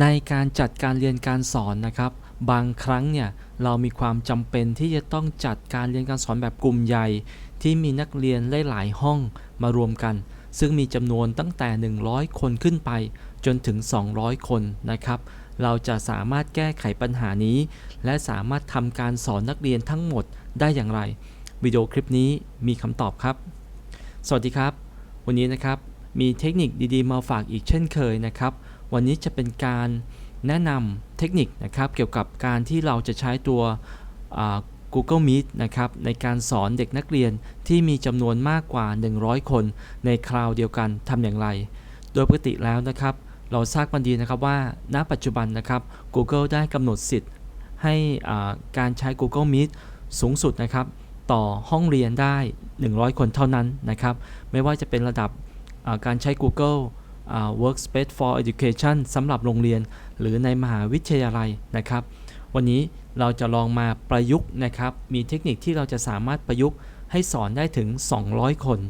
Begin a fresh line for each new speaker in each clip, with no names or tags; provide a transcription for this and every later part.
ในการจัดการเรียนการสอนนะครับ บางครั้งเนี่ยเรามีความจำเป็นที่จะต้องจัดการเรียนการสอนแบบกลุ่มใหญ่ ที่มีนักเรียนหลายห้องมารวมกัน ซึ่งมีจำนวนตั้งแต่ 100 คนขึ้นไป จนถึง 200 คนนะครับ เราจะสามารถแก้ไขปัญหานี้ และสามารถทำการสอนนักเรียนทั้งหมดได้อย่างไรวิดีโอคลิปนี้มีคำตอบครับ สวัสดีครับ วันนี้นะครับมีเทคนิคดีๆมาฝากอีกเช่นเคยนะครับ วันนี้จะเป็นการแนะนำเทคนิคนะครับ เกี่ยวกับการที่เราจะใช้ตัว Google Meet นะครับในการสอนเด็กนักเรียนที่มีจำนวนมากกว่า 100 คนในคราวเดียวกันทำอย่างไร โดยปกติแล้วนะครับ เราทราบกันดีนะครับว่า ณ ปัจจุบันนะครับ Google ได้กำหนดสิทธิ์ ให้การใช้ Google Meet สูงสุดนะครับ ต่อห้องเรียนได้ 100 คนเท่านั้นนะครับ ไม่ว่าจะเป็นระดับการใช้ Google Workspace for Education สำหรับโรงเรียน หรือในมหาวิทยาลัยนะครับ วันนี้เราจะลองมาประยุกต์นะครับ มีเทคนิคที่เราจะสามารถประยุกต์ให้สอนได้ถึง 200 คน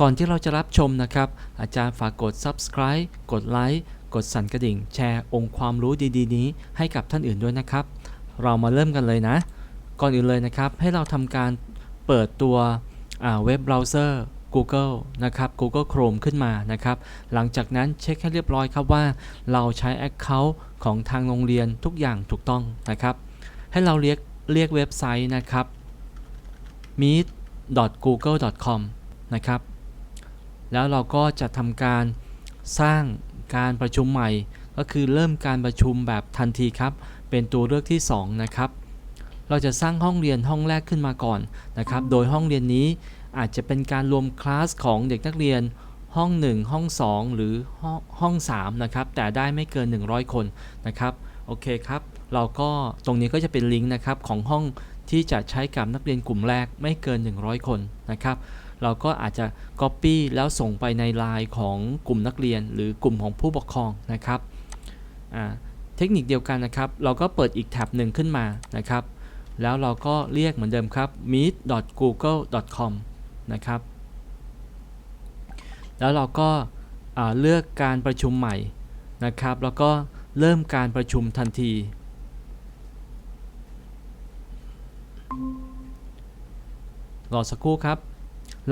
ก่อนที่เราจะรับชมนะครับ อาจารย์ฝากกด subscribe กดไลค์กดสั่นกระดิ่ง แชร์องค์ความรู้ดีๆ นี้ให้กับท่านอื่นด้วยนะครับ เรามาเริ่มกันเลยนะ ก่อนอื่นเลยนะครับ ให้เราทำการเปิดตัวเว็บเบราว์เซอร์ Google นะครับ Google Chrome ขึ้นมานะครับ หลังจากนั้นเช็คให้เรียบร้อยครับว่า เราใช้ Account ของทางโรงเรียนทุกอย่างถูกต้องนะครับ ให้เราเรียกเรียกเว็บไซต์นะครับ meet.google.com นะครับ แล้วเราก็จะทำการสร้างการประชุมใหม่ ก็คือเริ่มการประชุมแบบทันทีครับ เป็นตัวเลือกที่ 2 นะครับ เราจะสร้างห้องเรียนห้องแรกขึ้นมาก่อนนะครับ โดยห้องเรียนนี้ อาจจะเป็นการรวมคลาสของเด็กนักเรียนห้อง 1 ห้อง 2 หรือห้อง3นะครับแต่ได้ไม่เกิน 100 คนนะครับโอเคครับเราก็ตรงนี้ก็จะเป็นลิงก์นะครับของห้องที่จะใช้กับนักเรียนกลุ่มแรกไม่เกิน 100 คนนะครับเราก็อาจจะ Copy แล้วส่งไปในไลน์ของกลุ่มนักเรียน หรือกลุ่มของผู้ปกครองนะครับเทคนิคเดียวกันนะครับ เราก็เปิดอีกแท็บหนึ่งขึ้นมานะครับ แล้วเราก็เรียกเหมือนเดิมครับ meet.google.com นะครับ แล้วเราก็เลือกการประชุมใหม่นะครับ แล้วก็เริ่มการประชุมทันที รอสักครู่ครับ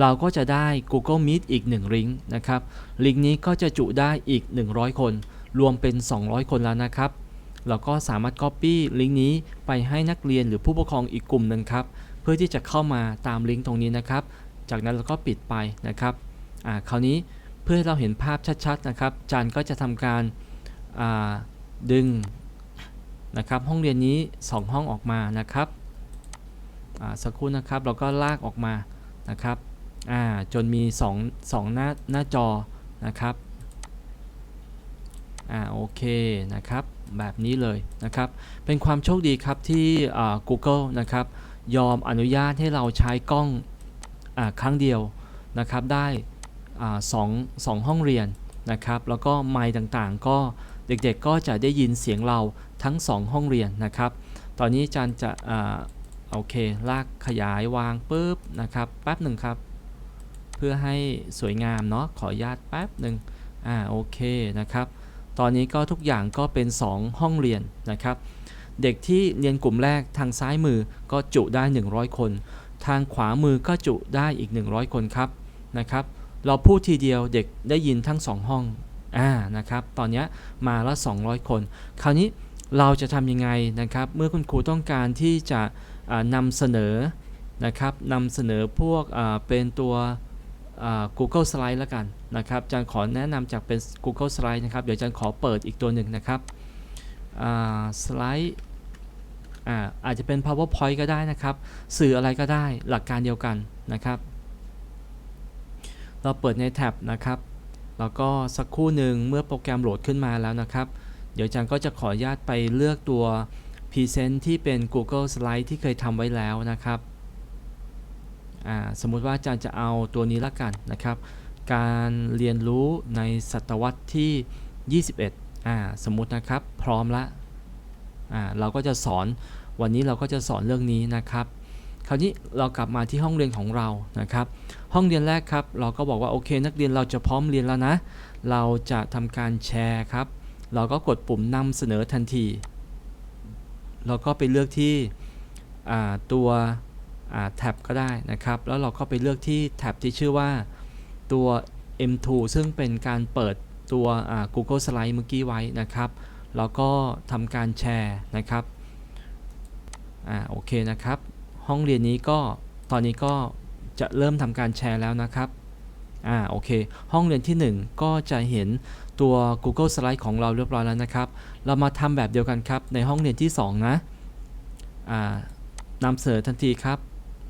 เราก็จะได้ Google Meet อีก1ลิงก์นะครับ ลิงก์นี้ก็จะจุได้อีก 100 คน รวมเป็น 200 คนแล้วนะครับ เราก็สามารถ Copy ลิงก์นี้ไปให้นักเรียนหรือผู้ปกครองอีกกลุ่มหนึ่งครับ เพื่อที่จะเข้ามาตามลิงก์ตรงนี้นะครับ จากนั้นเราก็ปิดไปนะครับคราวนี้เพื่อให้เราเห็นภาพชัดๆนะครับอาจารย์ก็จะทำการาดึงนะครับห้องเรียนนี้ 2 ห้องออกมานะครับสักครู่นะครับเราก็ลากออกมานะครับจนมี 2 2หน้าหน้าจอนะครับอ่าโอเคนะครับแบบนี้เลยนะครับเป็นความโชคดีครับที่ Google นะครับยอมอนุญาตให้เราใช้กล้อง ครั้งเดียวนะครับได้สองสองห้องเรียนนะครับแล้วก็ไมค์ต่างๆ ก็เด็กๆก็จะได้ยินเสียงเราทั้ง 2 ห้องเรียนนะครับ ตอนนี้อาจารย์จะอโอเคลากขยายวางปุ๊บนะครับแป๊บหนึ่งครับ เพื่อให้สวยงามเนาะขออนุญาตแป๊บหนึ่งอ่าโอเคนะครับ ตอนนี้ก็ทุกอย่างก็เป็น 2 ห้องเรียนนะครับ เด็กที่เรียนกลุ่มแรกทางซ้ายมือก็จุได้ 100 คน ทางขวามือก็จุได้อีก 100 คนครับนะครับ เราพูดทีเดียวเด็กได้ยินทั้ง 2 ห้องอ่านะครับ ตอนนี้มาละ 200 คน คราวนี้เราจะทำยังไงนะครับ เมื่อคุณครูต้องการที่จะนำเสนอนะครับนำเสนอพวกเป็นตัว Google Slide แล้วกันนะครับอาจารย์ขอแนะนำจากเป็น Google Slide นะครับ เดี๋ยวอาจารย์ขอเปิดอีกตัวหนึ่งนะครับสไลด์ อาอาจจะเป็น PowerPoint ก็ได้นะครับ สื่ออะไรก็ได้หลักการเดียวกันนะครับ เราเปิดในแท็บนะครับแล้วก็สักครู่หนึ่งเมื่อโปรแกรมโหลดขึ้นมาแล้วนะครับ เดี๋ยวจารย์ก็จะขออนุญาตไปเลือกตัว Present ที่เป็น Google Slide ที่เคยทำไว้แล้วนะครับสมมุติว่าอาจารย์จะเอาตัวนี้ละกันนะครับ การเรียนรู้ในศตวรรษที่ 21 อ่า สมมุตินะครับ พร้อมละ อ่าเราก็จะสอนวันนี้เราก็จะสอนเรื่องนี้นะครับ คราวนี้เรากลับมาที่ห้องเรียนของเรานะครับ ห้องเรียนแรกครับ เราก็บอกว่าโอเค นักเรียนเราจะพร้อมเรียนแล้วนะ เราจะทำการแชร์ครับ เราก็กดปุ่มนำเสนอทันทีเราก็ไปเลือกที่ตัวแท็บก็ได้นะครับ แล้วเราก็ไปเลือกที่แท็บที่ชื่อว่าตัว M2 ซึ่งเป็นการเปิดตัว Google Slide เมื่อกี้ไว้นะครับ แล้วก็ทำการแชร์นะครับอ่าโอเคนะครับ ห้องเรียนนี้ก็ตอนนี้ก็จะเริ่มทำการแชร์แล้วนะครับอ่าโอเค ห้องเรียนที่ 1 ก็จะเห็นตัว Google Slide ของเราเรียบร้อยแล้วนะครับ เรามาทำแบบเดียวกันครับ ในห้องเรียนที่ 2 นะอ่านำเสนอทันทีครับ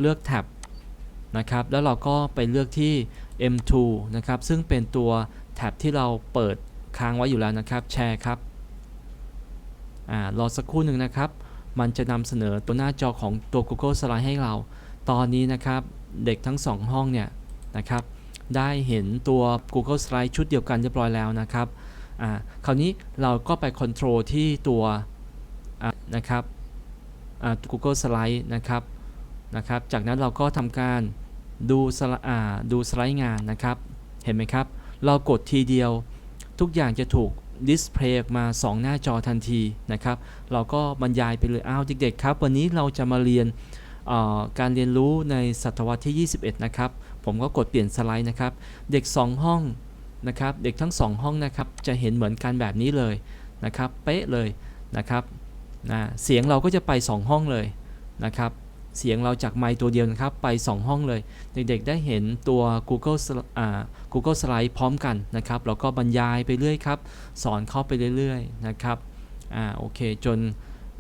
เลือกแท็บนะครับ แล้วเราก็ไปเลือกที่ M2 นะครับ ซึ่งเป็นตัวแท็บที่เราเปิดค้างไว้อยู่แล้วนะครับ แชร์ครับ รอสักครู่หนึ่งนะครับ มันจะนำเสนอตัวหน้าจอของตัว Google Slide ให้เรา ตอนนี้นะครับเด็กทั้ง 2 ห้องเนี่ยนะครับได้เห็นตัว Google Slide ชุดเดียวกันเรียบร้อยแล้วนะครับคราวนี้เราก็ไปคอนโทรลที่ตัวนะครับ Google Slide นะครับนะครับ จากนั้นเราก็ทำการดูสไลอ่าดูสไลด์งานนะครับ เห็นไหมครับ เรากดทีเดียว ทุกอย่างจะถูก ดิสเพลย์ออกมา 2 หน้าจอทันทีนะครับ เราก็บรรยายไปเลยอ้าวเด็กๆครับ วันนี้เราจะมาเรียนการเรียนรู้ในศตวรรษที่ 21 นะครับ ผมก็กดเปลี่ยนสไลด์นะครับ เด็ก 2 ห้องนะครับ เด็กทั้ง 2 ห้องนะครับ จะเห็นเหมือนกันแบบนี้เลยนะครับ เป๊ะเลยนะครับนะเสียงเราก็จะไป 2 ห้องเลยนะครับ เสียงเราจากไมค์ตัวเดียวนะครับ ไป 2 ห้องเลย เด็กๆได้เห็นตัว Google สไลอ่า Google Slide พร้อมกันนะครับแล้วก็บรรยายไปเรื่อยครับ สอนเข้าไปเรื่อยๆนะครับอ่าโอเคจน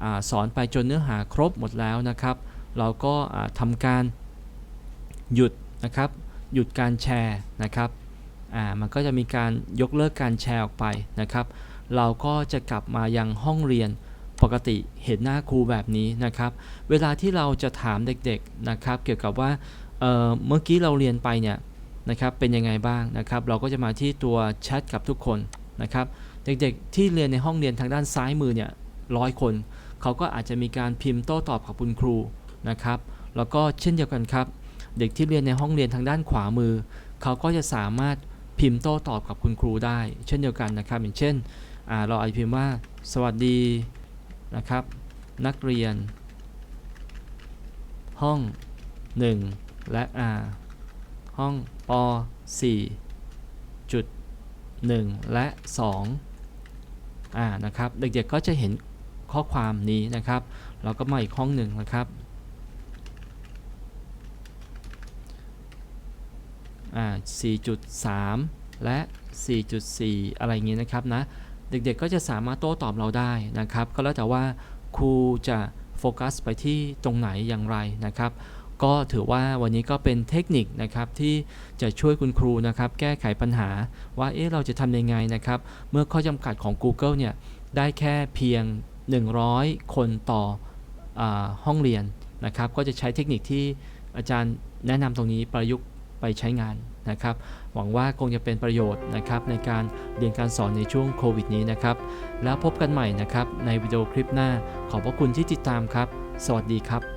อาสอนไปจนเนื้อหาครบหมดแล้วนะครับ เราก็อ่าทำการหยุดนะครับ หยุดการแชร์นะครับอ่ามันก็จะมีการยกเลิกการแชร์ออกไปนะครับ เราก็จะกลับมายังห้องเรียน ปกติเห็นหน้าครูแบบนี้นะครับ เวลาที่เราจะถามเด็กๆนะครับ เกี่ยวกับว่าเเมื่อกี้เราเรียนไปเนี่ยนะครับเป็นยังไงบ้างนะครับ เราก็จะมาที่ตัวแชทกับทุกคนนะครับ เด็กๆที่เรียนในห้องเรียนทางด้านซ้ายมือเนี่ยร้อยคนเขาก็อาจจะมีการพิมพ์โต้ตอบกับคุณครูนะครับ แล้วก็เช่นเดียวกันครับ เด็กที่เรียนในห้องเรียนทางด้านขวามือ เขาก็จะสามารถพิมพ์โต้ตอบกับคุณครูได้ เช่นเดียวกันนะครับ อย่างเช่นเราอาจจะพิมพ์ว่า สวัสดี นะครับ นักเรียน ห้อง 1 และอ่าห้องป4จุด1และ 2 อ่า นะครับ เด็กๆ ก็จะเห็นข้อความนี้นะครับ เราก็มาอีกห้องหนึ่งนะครับ อ่า 4.3 และ 4.4 อะไรอย่างนี้นะครับนะ เด็กๆก็จะสามารถโต้ตอบเราได้นะครับ ก็แล้วแต่ว่าครูจะโฟกัสไปที่ตรงไหนอย่างไรนะครับ ก็ถือว่าวันนี้ก็เป็นเทคนิคนะครับที่จะช่วยคุณครูนะครับ แก้ไขปัญหาว่าเอ๊ะเราจะทำยังไงนะครับ เมื่อข้อจำกัดของ Google เนี่ยได้แค่เพียง 100 คนต่ออห้องเรียนนะครับ ก็จะใช้เทคนิคที่อาจารย์แนะนำตรงนี้ประยุกต์ ไปใช้งานนะครับ หวังว่าคงจะเป็นประโยชน์นะครับในการเรียนการสอนในช่วงโควิดนี้นะครับ แล้วพบกันใหม่นะครับในวิดีโอคลิปหน้า ขอบพระคุณที่ติดตามครับ สวัสดีครับ